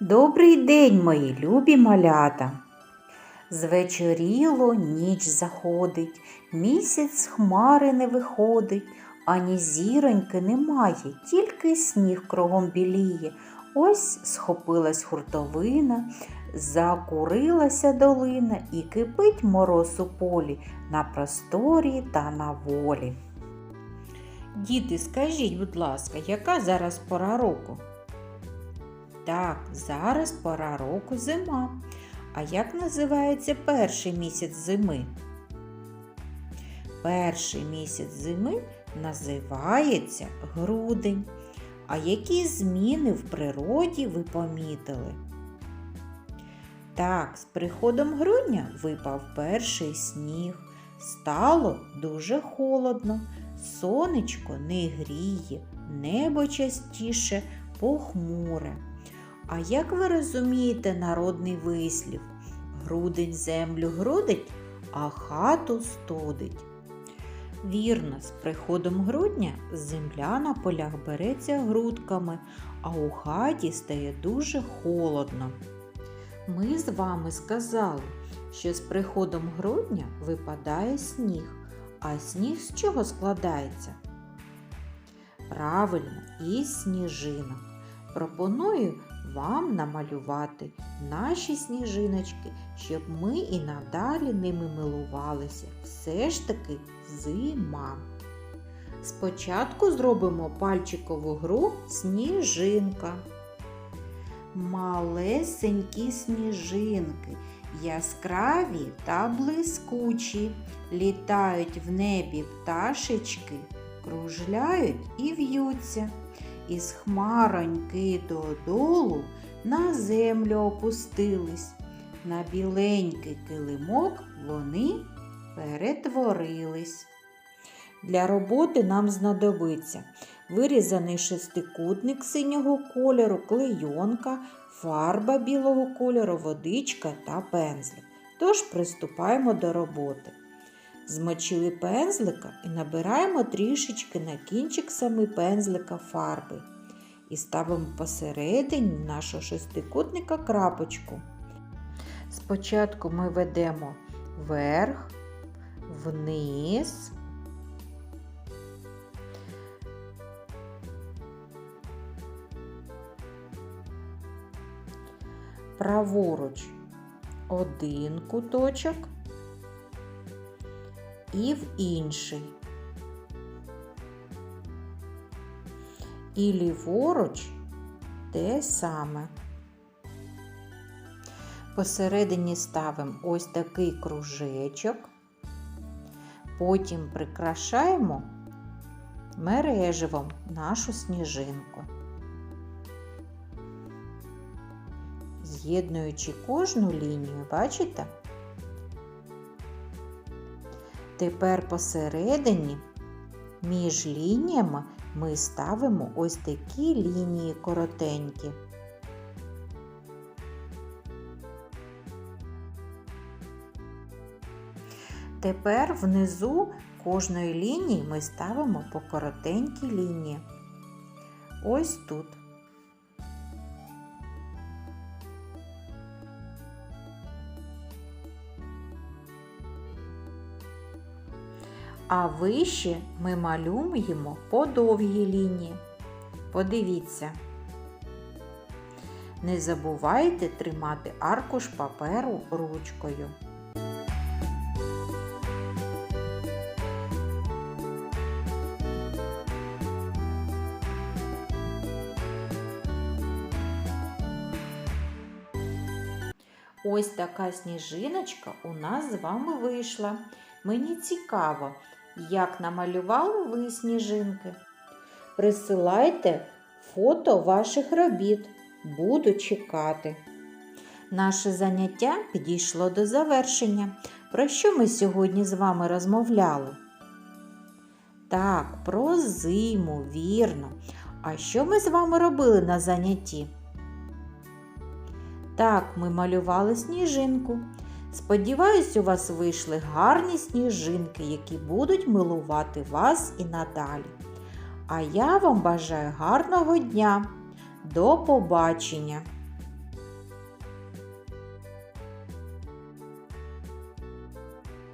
Добрий день, мої любі малята. Звечоріло ніч заходить, місяць хмари не виходить, ані зіроньки немає, тільки сніг кругом біліє. Ось схопилась хуртовина, закурилася долина і кипить мороз у полі на просторі та на волі. Діти, скажіть, будь ласка, яка зараз пора року? Так, зараз пора року зима. А як називається перший місяць зими? Перший місяць зими називається грудень. А які зміни в природі ви помітили? Так, з приходом грудня випав перший сніг. Стало дуже холодно, сонечко не гріє, небо частіше похмуре. А як ви розумієте народний вислів? Грудень землю грудить, а хату студить. Вірно, з приходом грудня земля на полях береться грудками, а у хаті стає дуже холодно. Ми з вами сказали, що з приходом грудня випадає сніг, а сніг з чого складається? Правильно, із сніжинок. Пропоную вам намалювати наші сніжиночки, щоб ми і надалі ними милувалися. Все ж таки зима. Спочатку зробимо пальчикову гру сніжинка. Малесенькі сніжинки, яскраві та блискучі, літають в небі пташечки, кружляють і в'ються. Із хмароньки додолу на землю опустились. На біленький килимок вони перетворились. Для роботи нам знадобиться вирізаний шестикутник синього кольору, клейонка, фарба білого кольору, водичка та пензлик. Тож приступаємо до роботи. Змочили пензлика і набираємо трішечки на кінчик саме пензлика фарби. І ставимо посередині нашого шестикутника крапочку. Спочатку ми ведемо вверх, вниз. Праворуч один куточок і в інший. І ліворуч те саме. Посередині ставимо ось такий кружечок, потім прикрашаємо мереживом нашу сніжинку. З'єднуючи кожну лінію, бачите? Тепер посередині між лініями ми ставимо ось такі лінії коротенькі. Тепер внизу кожної лінії ми ставимо по коротенькій лінії. Ось тут. А вище ми малюємо по довгій лінії. Подивіться. Не забувайте тримати аркуш паперу ручкою. Ось така сніжиночка у нас з вами вийшла. Мені цікаво, як намалювали ви сніжинки. Присилайте фото ваших робіт. Буду чекати. Наше заняття підійшло до завершення. Про що ми сьогодні з вами розмовляли? Так, про зиму, вірно. А що ми з вами робили на занятті? Так, ми малювали сніжинку. Сподіваюсь, у вас вийшли гарні сніжинки, які будуть милувати вас і надалі. А я вам бажаю гарного дня. До побачення!